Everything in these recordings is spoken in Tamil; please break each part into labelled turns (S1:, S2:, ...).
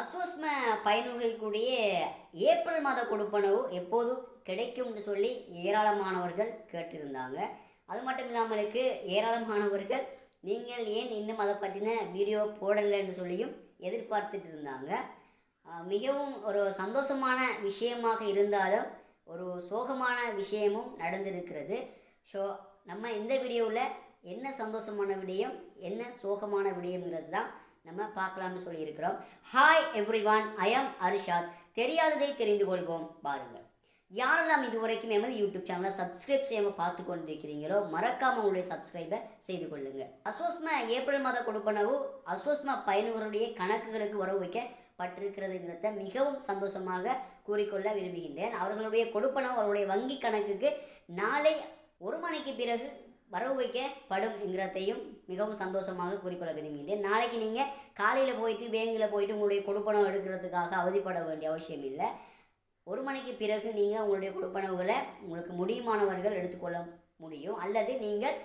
S1: அஸ்வஸ்ம பயனுகைக்கூடிய ஏப்ரல் மாத கொடுப்பனவு எப்போது கிடைக்கும்னு சொல்லி ஏராளமானவர்கள் கேட்டிருந்தாங்க. அது மட்டும் இல்லாமலுக்கு ஏராளமானவர்கள் நீங்கள் ஏன் இன்னும் அதை பற்றின வீடியோ போடலைன்னு சொல்லியும் எதிர்பார்த்துட்டு இருந்தாங்க. மிகவும் ஒரு சந்தோஷமான விஷயமாக இருந்தாலும் ஒரு சோகமான விஷயமும் நடந்திருக்கிறது. ஸோ நம்ம இந்த வீடியோவில் என்ன சந்தோஷமான விடயம் என்ன சோகமான விடயங்கிறது தான் நம்ம பார்க்கலாம்னு சொல்லியிருக்கிறோம். Hi everyone I am Arishad தெரியாததை தெரிந்து கொள்வோம். பாருங்கள். யாரெல்லாம் இதுவரைக்கும் எமது யூடியூப் சேனலை சப்ஸ்கிரைப் செய்யாமல் பார்த்து கொண்டிருக்கிறீங்களோ மறக்காமல் உங்களுடைய சப்ஸ்கிரைபை செய்து கொள்ளுங்கள் அசோஸ்மா ஏப்ரல் மாத கொடுப்பனவு அசோஸ்மா பயணிகளுடைய கணக்குகளுக்கு வரவு வைக்கப்பட்டிருக்கிறதுங்கிறத மிகவும் சந்தோஷமாக கூறிக்கொள்ள விரும்புகின்றேன். அவர்களுடைய கொடுப்பனம் அவருடைய வங்கி கணக்குக்கு நாளை ஒரு மணிக்கு பிறகு வரவு வைக்கப்படும் என்கிறதையும் மிகவும் சந்தோஷமாக கூறிக்கொள்ள விரும்புகின்றேன். நாளைக்கு நீங்கள் காலையில் போயிட்டு பேங்கில் போயிட்டு உங்களுடைய கொடுப்பனம் எடுக்கிறதுக்காக அவதிப்பட வேண்டிய அவசியம் இல்லை. ஒரு மணிக்கு பிறகு நீங்கள் உங்களுடைய கொடுப்பனவுகளை உங்களுக்கு முடியுமானவர்கள் எடுத்துக்கொள்ள முடியும். அல்லது நீங்கள்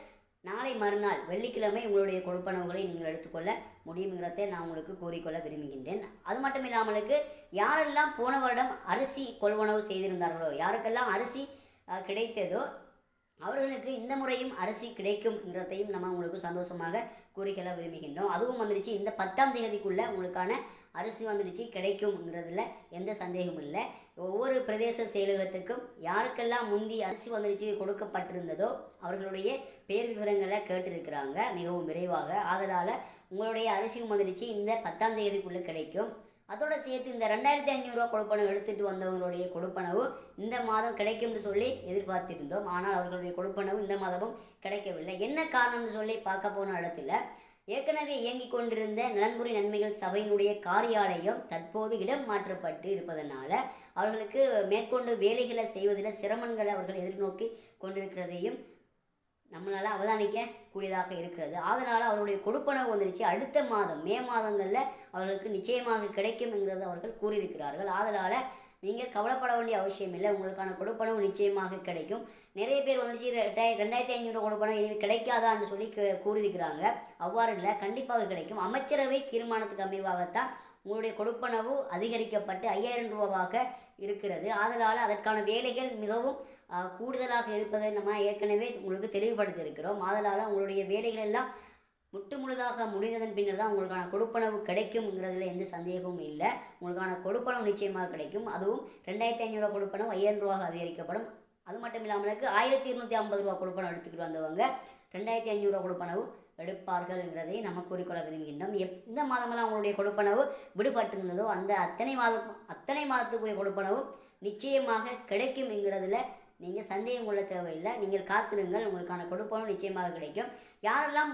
S1: நாளை மறுநாள் வெள்ளிக்கிழமை உங்களுடைய கொடுப்பனவுகளை நீங்கள் எடுத்துக்கொள்ள முடியுங்கிறத நான் உங்களுக்கு கூறிக்கொள்ள விரும்புகின்றேன். அது மட்டும் இல்லாமலுக்கு யாரெல்லாம் போன வருடம் அரிசி கொள்வனவு செய்திருந்தார்களோ யாருக்கெல்லாம் அரிசி கிடைத்ததோ அவர்களுக்கு இந்த முறையும் அரிசி கிடைக்கும்ங்கிறதையும் நம்ம உங்களுக்கு சந்தோஷமாக கூறிக்கொள்ள விரும்புகின்றோம். அதுவும் வந்துடுச்சு. இந்த பத்தாம் தேதிக்குள்ளே உங்களுக்கான அரிசி வந்துடுச்சு. கிடைக்கும்ங்கிறதுல எந்த சந்தேகமும் இல்லை. ஒவ்வொரு பிரதேச செயலகத்துக்கும் யாருக்கெல்லாம் முந்தி அரிசி வந்துடுச்சு கொடுக்கப்பட்டிருந்ததோ அவர்களுடைய பேர் விவரங்களை கேட்டிருக்கிறாங்க. மிகவும் விரைவாக. ஆதலால் உங்களுடைய அரிசி வந்துடுச்சு. இந்த பத்தாம் தேதிக்குள்ளே கிடைக்கும். அதோட சேர்த்து இந்த ரெண்டாயிரத்தி ஐநூறுரூவா கொடுப்பனவு எடுத்துகிட்டு வந்தவங்களுடைய கொடுப்பனவு இந்த மாதம் கிடைக்கும்னு சொல்லி எதிர்பார்த்திருந்தோம். ஆனால் அவர்களுடைய கொடுப்பனவு இந்த மாதமும் கிடைக்கவில்லை. என்ன காரணம்னு சொல்லி பார்க்க போன இடத்துல ஏற்கனவே இயங்கிக் கொண்டிருந்த நலன்புரி நன்மைகள் சபையினுடைய காரியாலயம் தற்போது இடம் மாற்றப்பட்டு இருப்பதனால அவர்களுக்கு மேற்கொண்டு வேலைகளை செய்வதில் சிரமங்களை அவர்கள் எதிர்நோக்கி கொண்டிருக்கிறதையும் நம்மளால் அவதானிக்க கூடியதாக இருக்கிறது. அதனால் அவருடைய கொடுப்பனவு வந்துருச்சு. அடுத்த மாதம் மே மாதங்களில் அவர்களுக்கு நிச்சயமாக கிடைக்கும்ங்கிறது அவர்கள் கூறியிருக்கிறார்கள். அதனால் நீங்கள் கவலைப்பட வேண்டிய அவசியம் இல்லை. உங்களுக்கான கொடுப்பனவு நிச்சயமாக கிடைக்கும். நிறைய பேர் வந்துச்சு ரெண்டாயிரத்தி ஐநூறு கொடுப்பனவு இனிமேல் கிடைக்காதான்னு சொல்லி கூறியிருக்கிறாங்க. அவ்வாறு இல்லை. கண்டிப்பாக கிடைக்கும். அமைச்சரவை தீர்மானத்துக்கு அமைவாகத்தான் உங்களுடைய கொடுப்பனவு அதிகரிக்கப்பட்டு ஐயாயிரம் ரூபாவாக இருக்கிறது. அதனால் அதற்கான வேலைகள் மிகவும் கூடுதலாக இருப்பதை நம்ம ஏற்கனவே உங்களுக்கு தெளிவுபடுத்தி இருக்கிறோம் அதனால் உங்களுடைய வேலைகள் எல்லாம் முற்று முழுதாக முடிந்ததன் பின்னர் தான் உங்களுக்கான கொடுப்பனவு கிடைக்கும்ங்கிறதுல எந்த சந்தேகமும் இல்லை. உங்களுக்கான கொடுப்பனவு நிச்சயமாக கிடைக்கும். அதுவும் ரெண்டாயிரத்தி ஐநூறுரூவா கொடுப்பனவு ஐயாயிரம் ரூபாக அதிகரிக்கப்படும். அது மட்டும் இல்லாமலுக்கு ஆயிரத்தி இருநூற்றி ஐம்பது ரூபா கொடுப்பனவு எடுத்துக்கிட்டு வந்தவங்க ரெண்டாயிரத்தி ஐநூறுரூவா கொடுப்பனவு எடுப்பார்கள்ங்கிறதை நம்ம கூறிக்கொள்ள விரும்புகின்றோம். எந்த மாதமெல்லாம் உங்களுடைய கொடுப்பனவு விடுபட்டிருந்ததோ அந்த அத்தனை மாதம் அத்தனை மாதத்துக்குரிய கொடுப்பனவு நிச்சயமாக கிடைக்கும்ங்கிறதுல நீங்கள் சந்தேகம் கொள்ள தேவையில்லை. நீங்கள் காத்திருங்கள். உங்களுக்கான கொடுப்பனும் நிச்சயமாக கிடைக்கும். யாரெல்லாம்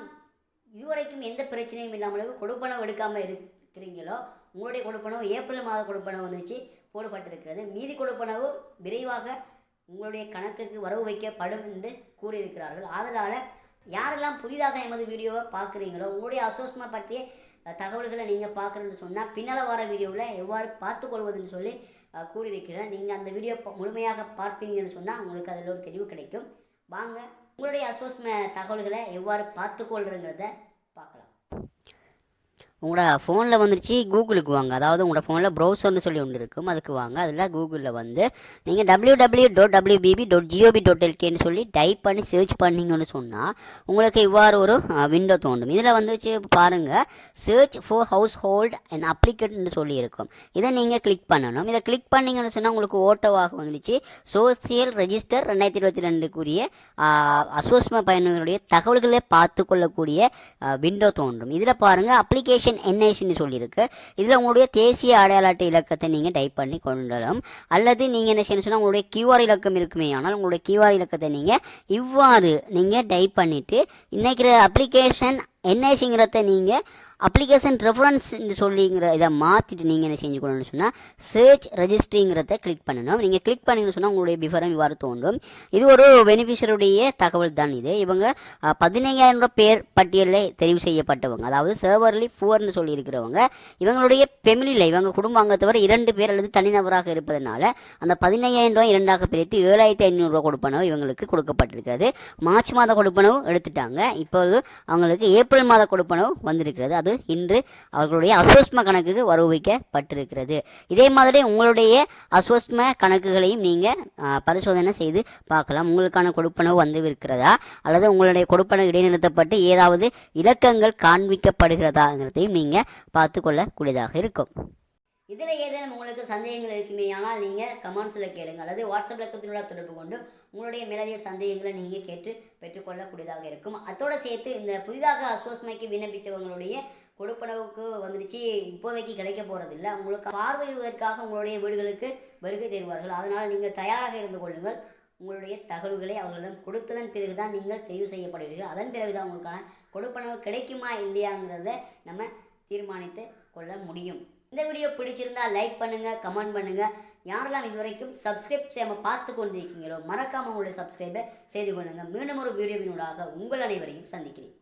S1: இதுவரைக்கும் எந்த பிரச்சனையும் இல்லாமலும் கொடுப்பனம் எடுக்காமல் இருக்கிறீங்களோ உங்களுடைய கொடுப்பனவு ஏப்ரல் மாத கொடுப்பனவு வந்துச்சு போடப்பட்டிருக்கிறது. மீதி கொடுப்பனவு விரைவாக உங்களுடைய கணக்குக்கு வரவு வைக்கப்படும் என்று கூறியிருக்கிறார்கள். அதனால் யாரெல்லாம் புதிதாக எமது வீடியோவை பார்க்குறீங்களோ உங்களுடைய அசோஸ்மா பற்றிய தகவல்களை நீங்கள் பார்க்குறேன்னு சொன்னால் பின்னால் வர வீடியோவில் எவ்வாறு பார்த்துக்கொள்வதுன்னு சொல்லி கூறியிருக்கிறேன். நீங்கள் அந்த வீடியோ முழுமையாக பார்ப்பீங்கன்னு சொன்னால் உங்களுக்கு அதில் ஒரு தெளிவு கிடைக்கும். வாங்க உங்களுடைய அசோஸ்ம தகவல்களை எவ்வாறு பார்த்துக்கொள்கிறங்கிறத உங்களோட ஃபோனில் வந்துருச்சு கூகுளுக்கு வாங்க. அதாவது உங்களோட ஃபோனில் ப்ரௌசர்னு சொல்லி ஒன்று இருக்கும். அதுக்கு வாங்க. அதில் கூகுளில் வந்து நீங்கள் W W dot WBB dot GOV dot எல்கேன்னு சொல்லி டைப் பண்ணி சர்ச் பண்ணீங்கன்னு சொன்னால் உங்களுக்கு இவ்வாறு ஒரு விண்டோ தோண்டும் இதில் வந்துச்சு பாருங்கள் search for house hold and அப்ளிகேட்னு சொல்லி இருக்கும். இதை நீங்கள் கிளிக் பண்ணணும். இதை கிளிக் பண்ணீங்கன்னு சொன்னால் உங்களுக்கு ஓட்டோவாக வந்துடுச்சு சோசியல் ரெஜிஸ்டர் ரெண்டாயிரத்தி இருபத்தி ரெண்டுக்குரிய அசோஸ்ம பயணிகளுடைய தகவல்களை பார்த்து கொள்ளக்கூடிய விண்டோ தோன்றும். இதில் பாருங்கள் அப்ளிகேஷன் என்ஐசின்னு சொல்லியிருக்கு. இதில் உங்களுடைய தேசிய அடையாள அட்டை இலக்கத்தை நீங்கள் டைப் பண்ணி கொண்டலாம் அல்லது நீங்கள் என்ன செய்யணும் சொன்னால் உங்களுடைய கியூஆர் இலக்கம் இருக்குமே ஆனால் உங்களுடைய கியூஆர் இலக்கத்தை நீங்கள் இவ்வாறு நீங்கள் டைப் பண்ணிவிட்டு இன்றைக்கிற அப்ளிகேஷன் என்ஐசிங்கிறத நீங்கள் அப்ளிகேஷன் ரெஃபரன்ஸ் சொல்லிங்கிற இதை மாற்றிட்டு நீங்கள் என்ன செஞ்சு கொள்ளணும்னு சொன்னால் சர்ச் ரெஜிஸ்ட்ரிங்கிறத கிளிக் பண்ணணும். நீங்கள் கிளிக் பண்ணீங்கன்னு சொன்னால் உங்களுடைய விவரம் இவ்வாறு தோன்றும். இது ஒரு பெனிஃபிஷருடைய தகவல் தான் இது. இவங்க பதினையாயிரம் ரூபாய் பேர் பட்டியலில் தெரிவு செய்யப்பட்டவங்க. அதாவது சர்வர்லி ஃபுவர்னு சொல்லி இருக்கிறவங்க இவங்களுடைய ஃபெமிலியில் இவங்க குடும்ப அங்கத்தவர் இரண்டு பேர் அல்லது தனிநபராக இருப்பதனால அந்த பதினையாயிரம் ரூபாய் இரண்டாக பிரித்து ஏழாயிரத்தி ஐநூறுரூவா கொடுப்பனவு இவங்களுக்கு கொடுக்கப்பட்டிருக்கிறது. மார்ச் மாத கொடுப்பனவு எடுத்துட்டாங்க. இப்போது அவங்களுக்கு ஏப்ரல் மாத கொடுப்பனவு வந்திருக்கிறது. என்பது இன்று அவர்களுடைய அஸ்வஸ்ம கணக்குக்கு வரவு வைக்கப்பட்டிருக்கிறது. இதே மாதிரி உங்களுடைய அஸ்வஸ்ம கணக்குகளையும் நீங்கள் பரிசோதனை செய்து பார்க்கலாம். உங்களுக்கான கொடுப்பனவு வந்து இருக்கிறதா அல்லது உங்களுடைய கொடுப்பனவு இடைநிறுத்தப்பட்டு ஏதாவது இலக்கங்கள் காண்பிக்கப்படுகிறதாங்கிறதையும் நீங்கள் பார்த்து கொள்ளக்கூடியதாக இருக்கும். இதில் ஏதேனும் உங்களுக்கு சந்தேகங்கள் இருக்குமே ஆனால் நீங்கள் கமெண்ட்ஸில் கேளுங்க. அல்லது வாட்ஸ்அப் இலக்கத்தினோட தொடர்பு கொண்டு உங்களுடைய மேலதிக சந்தேகங்களை நீங்கள் கேட்டு பெற்றுக்கொள்ளக்கூடியதாக இருக்கும். அத்தோடு சேர்த்து இந்த புதிதாக அசோஸ்மைக்கு விண்ணப்பித்தவங்களுடைய கொடுப்பனவுக்கு வந்துடுச்சு. இப்போதைக்கு கிடைக்க போகிறதில்ல உங்களுக்கு பார்வையிடுவதற்காக உங்களுடைய வீடுகளுக்கு வருகை தருவார்கள். அதனால் நீங்கள் தயாராக இருந்து கொள்ளுங்கள். உங்களுடைய தகவல்களை அவர்களிடம் கொடுத்ததன் பிறகு தான் நீங்கள் தெரிவு செய்யப்படுவீர்கள். அதன் பிறகு தான் உங்களுக்கான கொடுப்பனவு கிடைக்குமா இல்லையாங்கிறத நம்ம தீர்மானித்து கொள்ள முடியும். இந்த வீடியோ பிடிச்சிருந்தா லைக் பண்ணுங்கள் கமெண்ட் பண்ணுங்கள் யாரெல்லாம் இதுவரைக்கும் சப்ஸ்கிரைப் செய்யாமல் பார்த்து கொண்டிருக்கீங்களோ மறக்காமல் உங்களுடைய சப்ஸ்கிரைபை செய்து கொள்ளுங்கள் மீண்டும் ஒரு வீடியோவினூடாக உங்கள் அனைவரையும் சந்திக்கிறேன்.